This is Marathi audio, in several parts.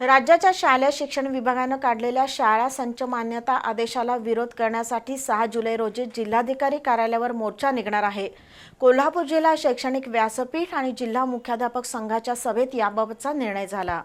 राज्याच्या शालेय शिक्षण विभागानं काढलेल्या शाळा संच मान्यता आदेशाला विरोध करण्यासाठी सहा जुलै रोजी जिल्हाधिकारी कार्यालयावर मोर्चा निघणार आहे. कोल्हापूर जिल्हा शैक्षणिक व्यासपीठ आणि जिल्हा मुख्याध्यापक संघाच्या सभेत याबाबतचा निर्णय झाला.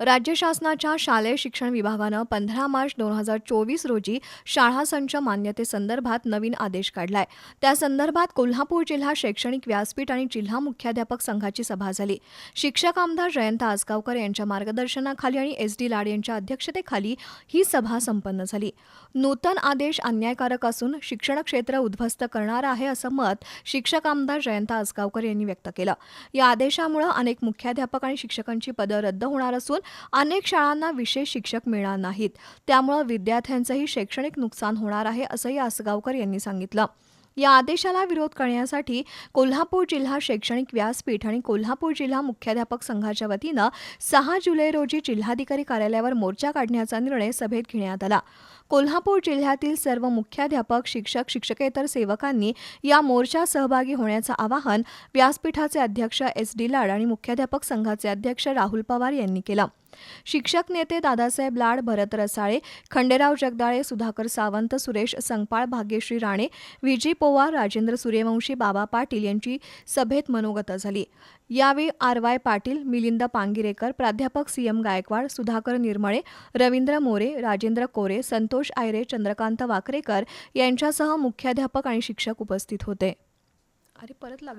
राज्य शासनाच्या शालेय शिक्षण विभागानं पंधरा मार्च दोन हजार चोवीस रोजी शाळा संच मान्यतेसंदर्भात नवीन आदेश काढलाय. त्या संदर्भात कोल्हापूर जिल्हा शैक्षणिक व्यासपीठ आणि जिल्हा मुख्याध्यापक संघाची सभा झाली. शिक्षक आमदार जयंत आसगावकर यांच्या मार्गदर्शनाखाली आणि एस डी लाड यांच्या अध्यक्षतेखाली ही सभा संपन्न झाली. नूतन आदेश अन्यायकारक असून शिक्षण क्षेत्र उद्ध्वस्त करणार आहे असं मत शिक्षक आमदार जयंत आसगावकर यांनी व्यक्त केलं. या आदेशामुळे अनेक मुख्याध्यापक आणि शिक्षकांची पदं रद्द होणार असून अनेक शाळांना विशेष शिक्षक मिळणार नाहीत. त्यामुळे विद्यार्थ्यांचंही शैक्षणिक नुकसान होणार आहे असंही आसगावकर यांनी सांगितलं. या आदेशाला विरोध करण्यासाठी कोल्हापूर जिल्हा शैक्षणिक व्यासपीठ आणि कोल्हापूर जिल्हा मुख्याध्यापक संघाच्या वतीनं सहा जुलै रोजी जिल्हाधिकारी कार्यालयावर मोर्चा काढण्याचा निर्णय सभेत घेण्यात आला. कोल्हापूर जिल्ह्यातील सर्व मुख्याध्यापक शिक्षक शिक्षकेतर सेवकांनी या मोर्चात सहभागी होण्याचं आवाहन व्यासपीठाचे अध्यक्ष एस डी लाड आणि मुख्याध्यापक संघाचे अध्यक्ष राहुल पवार यांनी केलं. शिक्षक नेते दादासाहेब लाड भरत रसाळे खंडेराव जगदाळे सुधाकर सावंत सुरेश संगपाळ भाग्यश्री राणे विजी पोवार राजेंद्र सूर्यवंशी बाबा पाटील यांची सभेत मनोगत झाली. यावेळी आर वाय पाटील मिलिंद पांगिरेकर प्राध्यापक सी एम गायकवाड सुधाकर निर्मळे रवींद्र मोरे राजेंद्र कोरे संतो संतोष आयरे चंद्रकांत वाकरेकर यांच्यासह मुख्याध्यापक आणि शिक्षक उपस्थित होते. अरे परत लागले.